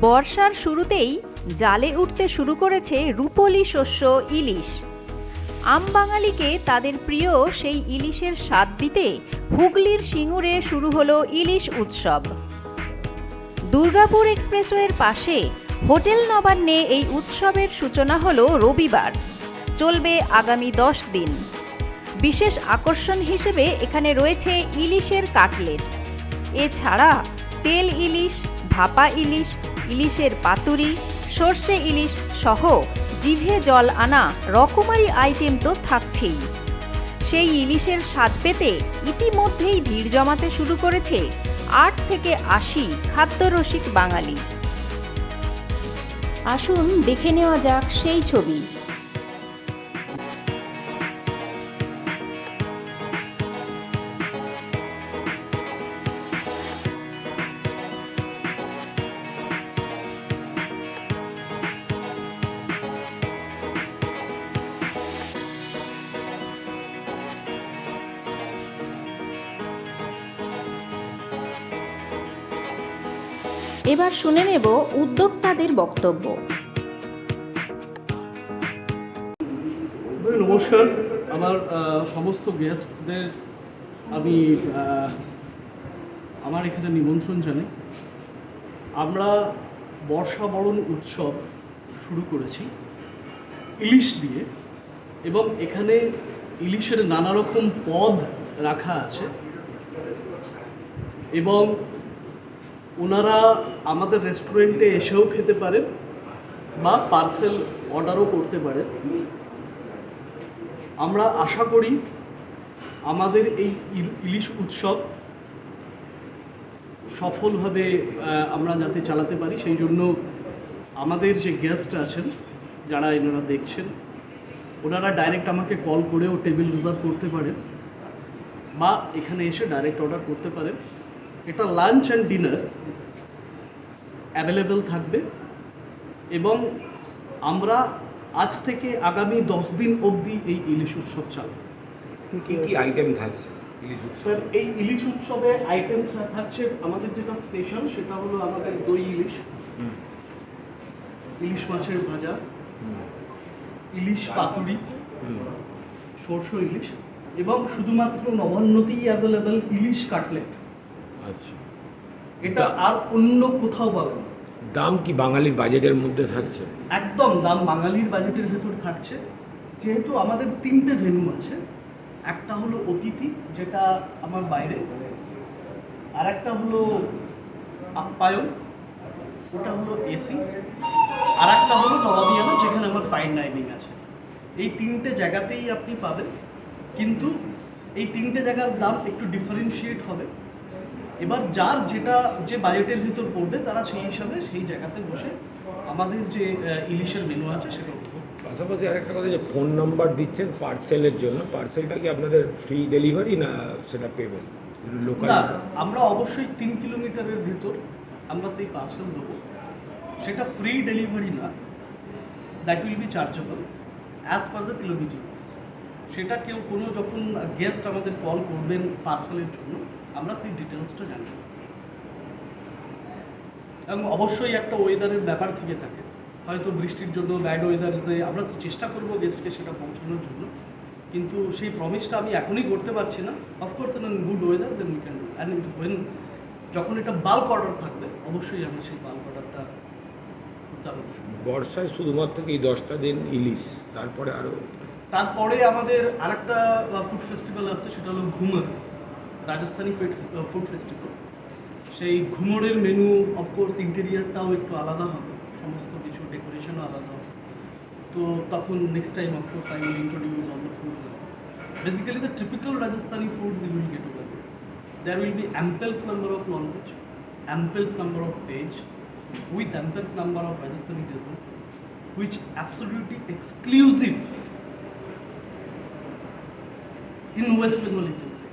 বর্ষার শুরুতেই জালে উঠতে শুরু করেছে রূপলি শস্য ইলিশ। আম বাঙালিকে তাদের প্রিয় সেই ইলিশের স্বাদ দিতে হুগলির সিঙ্গুরে শুরু হলো ইলিশ উৎসব। দুর্গাপুর এক্সপ্রেসওয়ের পাশে হোটেল নবান্নে এই উৎসবের সূচনা হলো রবিবার। চলবে আগামী দশ দিন। বিশেষ আকর্ষণ হিসেবে এখানে রয়েছে ইলিশের কাটলেট। এছাড়া তেল ইলিশ, ভাপা ইলিশ ইলিশের পাতুরি, সর্ষে ইলিশ সহ জিভে জল আনা রকমারি আইটেম তো থাকছেই। সেই ইলিশের স্বাদ পেতে ইতিমধ্যেই ভিড় জমাতে শুরু করেছে আট থেকে আশি খাদ্যরসিক বাঙালি। আসুন দেখে নেওয়া যাক সেই ছবি। এবার শুনে নেব উদ্যোক্তাদের বক্তব্য। নমস্কার। আমার সমস্ত গেস্টদের আমি আমার এখানে নিমন্ত্রণ জানাই। আমরা বর্ষাবরণ উৎসব শুরু করেছি ইলিশ দিয়ে এবং এখানে ইলিশের নানা রকম পদ রাখা আছে এবং ওনারা আমাদের রেস্টুরেন্টে এসেও খেতে পারেন বা পার্সেল অর্ডারও করতে পারেন। আমরা আশা করি আমাদের এই ইল- ইলিশ উৎসব সফলভাবে আমরা যাতে চালাতে পারি, সেই জন্য আমাদের যে গেস্ট আছেন, যারা এনারা দেখছেন, ওনারা ডাইরেক্ট আমাকে কল করেও টেবিল রিজার্ভ করতে পারেন বা এখানে এসে ডাইরেক্ট অর্ডার করতে পারেন। এটা লাঞ্চ অ্যান্ড ডিনার অ্যাভেলেবেল থাকবে এবং আমরা আজ থেকে আগামী দশ দিন অবধি এই ইলিশ উৎসব চালাবো কি কি আইটেম থাকছে স্যার এই ইলিশ উৎসবে আইটেম থাকছে আমাদের যেটা স্পেশাল সেটা হলো আমাদের দই ইলিশ ইলিশ মাছের ভাজা ইলিশ পাতুরি। সর্ষ ইলিশ এবং শুধুমাত্র নবান্নতেই অ্যাভেলেবেল ইলিশ কাটলেট। আচ্ছা। এটা আর অন্য কোথাও পাবেন না। দাম কি বাঙালির বাজেটের মধ্যে থাকছে? একদম দাম বাঙালির বাজেটের ভেতর থাকছে। যেহেতু আমাদের তিনটে ভেন্যু আছে একটা হলো অতিথি যেটা আমার বাইরে আর একটা হলো আপ্যায়ন ওটা হলো এসি আর একটা হলো নবাবিয়ানা যেখানে আমার ফাইন ডাইনিং আছে। এই তিনটে জায়গাতেই আপনি পাবেন কিন্তু এই তিনটে জায়গার দাম একটু ডিফারেন্সিয়েট হবে। এবার যার যেটা যে বাজেটের ভিতর পড়বে তারা সেই হিসাবে সেই জায়গাতে বসে আমাদের যে ইলিশের মেনু আছে সেটা উপভোগ করবে। পাশাপাশি আরেকটা কথা যে ফোন নাম্বার দিচ্ছেন পার্সেলের জন্য পার্সেলটা কি আপনাদের ফ্রি ডেলিভারি না সেটা পেবেন লোকাল আমরা অবশ্যই তিন কিলোমিটারের ভিতর আমরা সেই পার্সেল দেবো। সেটা ফ্রি ডেলিভারি না that will be chargeable as per the kilometre সেটা কেউ কোনো যখন গেস্ট আমাদের কল করবেন পার্সেলের জন্য, আমরা সেই ডিটেলসটা জানি এবং অবশ্যই একটা ওয়েদারের ব্যাপার থেকে থাকে। হয়তো বৃষ্টির জন্য ব্যাড ওয়েদার যে আমরা তো চেষ্টা করব গেস্টকে সেটা পৌঁছানোর জন্য। কিন্তু সেই প্রমিসটা আমি এখনই করতে পারছি না। Of course in good weather then we can do and when যখন এটা বাল্ক অর্ডার থাকবে, অবশ্যই আমরা সেই বাল্ক অর্ডারটা বর্ষায় শুধুমাত্র এই দশটা দিন ইলিশ তারপরে আরও তারপরে আমাদের আরেকটা ফুড ফেস্টিভ্যাল আছে সেটা হলো ঘুমর রাজস্থানি ফুড ফেস্টিভ্যাল সেই ঘুমরের মেনু অফকোর্স ইন্টেরিয়ারটাও একটু আলাদা হবে সমস্ত কিছু ডেকোরেশনও আলাদা হবে। তো তখন next time of course I will introduce all the foods basically the typical Rajasthani foods you will get over there. Will be amples number of non-veg, amples number of veg, with amples number of Rajasthani dessert, which absolutely exclusive in West Bengal you can say.